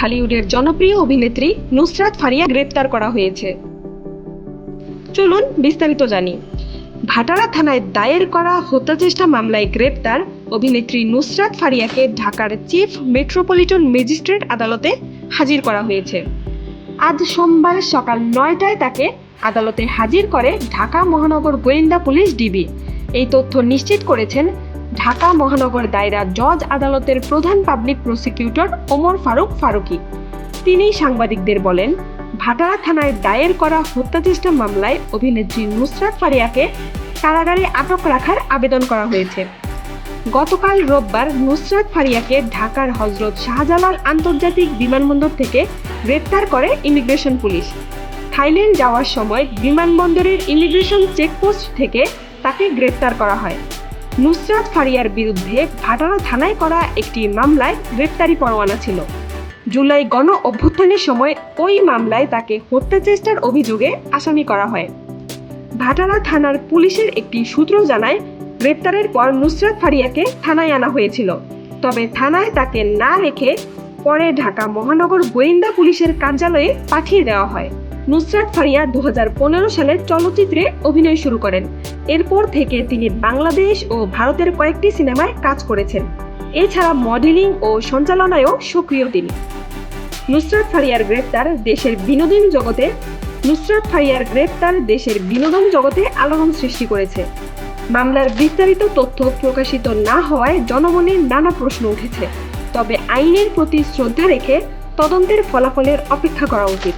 ঢালিউডের জনপ্রিয় অভিনেত্রী নুসরাত ফারিয়া গ্রেপ্তার করা হয়েছে। চলুন বিস্তারিত জানি। ভাটারা থানায় দায়ের করা হত্যাচেষ্টা মামলায় গ্রেপ্তার অভিনেত্রী নুসরাত ফারিয়াকে ঢাকার চিফ মেট্রোপলিটন ম্যাজিস্ট্রেট আদালতে হাজির করা হয়েছে। আজ সোমবার সকাল নয়টায় তাকে আদালতে হাজির করে ঢাকা মহানগর গোয়েন্দা পুলিশ ডিবি। এই তথ্য নিশ্চিত করেছেন ঢাকা মহানগর দায়রা জজ আদালতের প্রধান পাবলিক প্রসিকিউটর ওমর ফারুক ফারুকি। তিনি সাংবাদিকদের বলেন, ভাটারা থানায় দায়ের করা হত্যাচেষ্টা মামলায় অভিনেত্রী নুসরাত ফারিয়াকে কারাগারে আটক রাখার আবেদন করা হয়েছে। গতকাল রোববার নুসরাত ফারিয়াকে ঢাকার হজরত শাহজালাল আন্তর্জাতিক বিমানবন্দর থেকে গ্রেপ্তার করে ইমিগ্রেশন পুলিশ। থাইল্যান্ড যাওয়ার সময় বিমানবন্দরের ইমিগ্রেশন চেকপোস্ট থেকে তাকে গ্রেপ্তার করা হয়। নুসরাত ফারিয়ার বিরুদ্ধে ভাটারা থানায় করা একটি মামলায় গ্রেপ্তারি পরোয়ানা ছিল। জুলাই গণ অভ্যুত্থানের সময় ওই মামলায় তাকে হত্যাচেষ্টার অভিযোগে আসামি করা হয়। ভাটারা থানার পুলিশের একটি সূত্র জানায়, গ্রেপ্তারের পর নুসরাত ফারিয়াকে থানায় আনা হয়েছিল। তবে থানায় তাকে না রেখে পরে ঢাকা মহানগর গোয়েন্দা পুলিশের কার্যালয়ে পাঠিয়ে দেওয়া হয়। নুসরাত ফারিয়া দু সালে চলচ্চিত্রে অভিনয় শুরু করেন। এরপর থেকে তিনি বাংলাদেশ ও ভারতের কয়েকটি সিনেমায় কাজ করেছেন। এছাড়া মডেলিং ও সঞ্চালনায়ও সক্রিয় তিনি। নুসরাত ফারিয়ার গ্রেপ্তার দেশের বিনোদন জগতে, নুসরাত ফারিয়ার গ্রেপ্তার দেশের বিনোদন জগতে আলোড়ন সৃষ্টি করেছে। মামলার বিস্তারিত তথ্য প্রকাশিত না হওয়ায় জনমনে নানা প্রশ্ন উঠেছে। তবে আইনের প্রতি শ্রদ্ধা রেখে তদন্তের ফলাফলের অপেক্ষা করা উচিত।